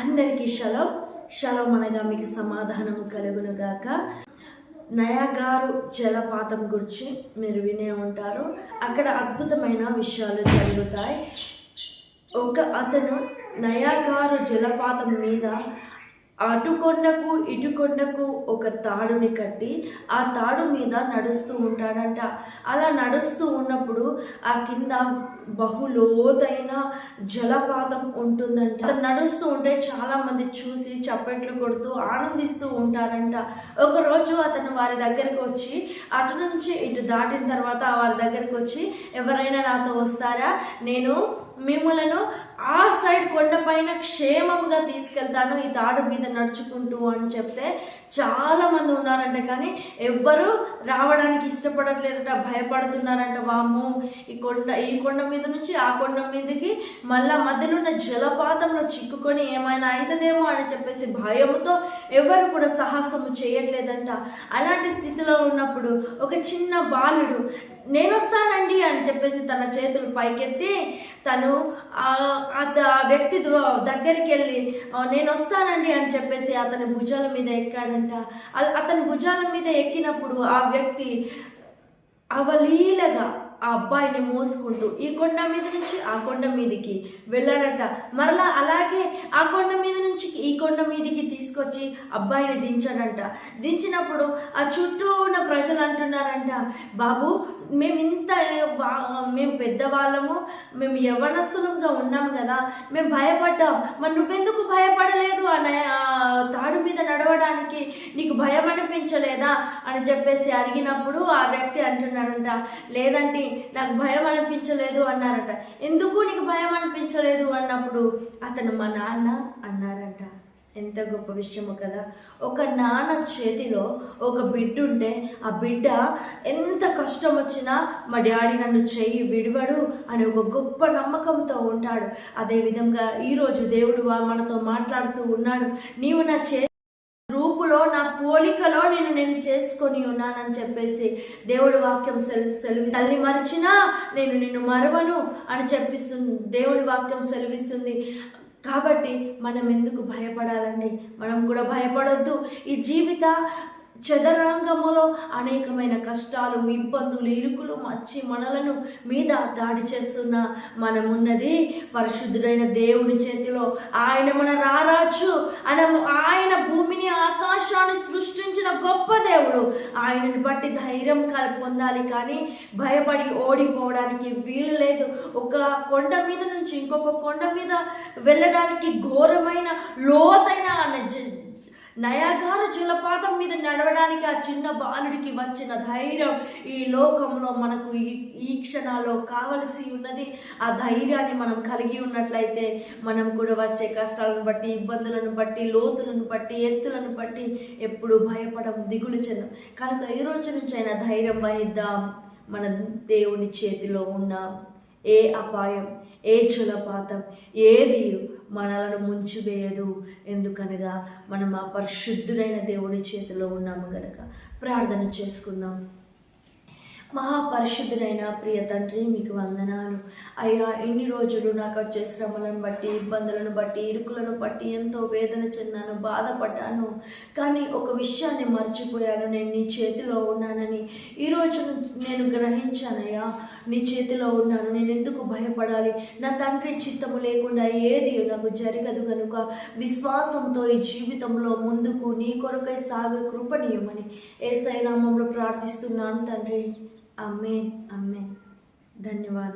అందరికీ శలం శలం అనగా మీకు సమాధానం కలుగునుగాక నయాగారు జలపాతం గురించి మీరు వినే ఉంటారు. అక్కడ అద్భుతమైన విషయాలు జరుగుతాయి. ఒక అతను నయాగారు జలపాతం మీద అటు కొండకు ఇటు కొండకు ఒక తాడుని కట్టి ఆ తాడు మీద నడుస్తూ ఉంటాడంట. అలా నడుస్తూ ఉన్నప్పుడు ఆ కింద బహులోతైన జలపాతం ఉంటుందంట. అతను నడుస్తూ ఉంటే చాలా మంది చూసి చప్పట్లు కొడుతూ ఆనందిస్తూ ఉంటారంట. ఒకరోజు అతను వారి దగ్గరికి వచ్చి అటు నుంచి ఇటు దాటిన తర్వాత వారి దగ్గరికి వచ్చి ఎవరైనా నాతో వస్తారా? నేను మిమ్మలను ఆ సైడ్ కొండపైన క్షేమంగా తీసుకెళ్తాను ఈ తాడు మీద నడుచుకుంటూ అని చెప్తే చాలామంది ఉన్నారంట. కానీ ఎవ్వరు రావడానికి ఇష్టపడట్లేదట భయపడుతున్నారంట. వాము ఈ కొండ ఈ కొండ మీద నుంచి ఆ కొండ మీదకి మళ్ళా మధ్యలో ఉన్న జలపాతంలో చిక్కుకొని ఏమైనా అవుతుందేమో అని చెప్పేసి భయంతో ఎవరు కూడా సాహసము చేయట్లేదంట. అలాంటి స్థితిలో ఉన్నప్పుడు ఒక చిన్న బాలుడు నేను వస్తానండి అని చెప్పేసి తన చేతులు పైకెత్తి తను ఆ ఆ వ్యక్తి దగ్గరికి వెళ్ళి నేను వస్తానండి అని చెప్పేసి అతని భుజాల మీద ఎక్కాడంట. అతని భుజాల మీద ఎక్కినప్పుడు ఆ వ్యక్తి అవలీలగా ఆ అబ్బాయిని మోసుకుంటూ ఈ కొండ మీద నుంచి ఆ కొండ మీదికి వెళ్ళాడట. మరలా అలాగే ఆ కొండ మీద నుంచి ఈ కొండ మీదికి తీసుకొచ్చి అబ్బాయిని దించాడంట. దించినప్పుడు ఆ చుట్టూ ఉన్న ప్రజలు అంటున్నారంట బాబు మేము ఇంత మేము పెద్దవాళ్ళము మేము యవనస్తులంగా ఉన్నాం కదా మేము భయపడ్డాం. మరి నువ్వెందుకు భయపడలేదు? అనే ఆ తాడు మీద నడవడానికి నీకు భయం అనిపించలేదా అని చెప్పేసి అడిగినప్పుడు ఆ వ్యక్తి అంటున్నాడంట లేదంటే నాకు భయం అనిపించలేదు అన్నారట. ఎందుకు నీకు భయం అనిపించలేదు అన్నప్పుడు అతను మా నాన్న అన్నారంట. ఎంత గొప్ప విషయము కదా. ఒక నాన్న చేతిలో ఒక బిడ్డ ఉంటే ఆ బిడ్డ ఎంత కష్టం వచ్చినా మా డాడీ నన్ను చెయ్యి విడవడు అని ఒక గొప్ప నమ్మకంతో ఉంటాడు. అదేవిధంగా ఈరోజు దేవుడు వా- మనతో మాట్లాడుతూ ఉన్నాడు. నీవు నా చే పోలికలో నేను నేను చేసుకొని ఉన్నానని చెప్పేసి దేవుడి వాక్యం సెల్ సెలవి తల్లి మరిచినా నేను నిన్ను మరవను అని చెప్పిస్తుంది. దేవుడి వాక్యం సెలవిస్తుంది. కాబట్టి మనం ఎందుకు భయపడాలండి? మనం కూడా భయపడొద్దు. ఈ జీవిత చదరంగములో అనేకమైన కష్టాలు ఇబ్బందులు ఇరుకులు మచ్చి మనలను మీద దాడి చేస్తున్న మనమున్నది పరిశుద్ధుడైన దేవుడి చేతిలో. ఆయన మన రారాజు. ఆయన ఆయన భూమిని ఆకాశాన్ని సృష్టించిన గొప్ప దేవుడు. ఆయనను బట్టి ధైర్యం కల్ పొందాలి కానీ భయపడి ఓడిపోవడానికి వీలు లేదు. ఒక కొండ మీద నుంచి ఇంకొక కొండ మీద వెళ్ళడానికి ఘోరమైన లోతైన నజ- నయాగార జలపాతం మీద నడవడానికి ఆ చిన్న బాలుడికి వచ్చిన ధైర్యం ఈ లోకంలో మనకు ఈ ఈ క్షణాల్లో కావలసి ఉన్నది. ఆ ధైర్యాన్ని మనం కలిగి ఉన్నట్లయితే మనం కూడా వచ్చే కష్టాలను బట్టి ఇబ్బందులను బట్టి లోతులను బట్టి ఎత్తులను బట్టి ఎప్పుడు భయపడం దిగులు చెందం. కనుక ఈ రోజు నుంచి అయినా ధైర్యం వహిద్దాం. మన దేవుని చేతిలో ఉన్న ఏ అపాయం ఏ జలపాతం ఏది మనలను ముంచివేయదు. ఎందుకనగా మనం ఆ పరిశుద్ధుడైన దేవుడి చేతిలో ఉన్నాము గనక. ప్రార్థన చేసుకుందాం. మహాపరిశుద్ధుడైన ప్రియ తండ్రి మీకు వందనాలు. అయ్యా ఎన్ని రోజులు నాకు వచ్చే శ్రమలను బట్టి ఇబ్బందులను బట్టి ఇరుకులను బట్టి ఎంతో వేదన చెందాను బాధపడ్డాను. కానీ ఒక విషయాన్ని మర్చిపోయాను. నేను నీ చేతిలో ఉన్నానని ఈరోజు నేను గ్రహించానయ్యా. నీ చేతిలో ఉన్నాను. నేను ఎందుకు భయపడాలి? నా తండ్రి చిత్తము లేకుండా ఏది నాకు జరగదు కనుక విశ్వాసంతో ఈ జీవితంలో ముందుకు నీ కొరకై సాగే కృపణీయమని ఏసై నామంలో ప్రార్థిస్తున్నాను తండ్రి. आमेन आमेन धन्यवाद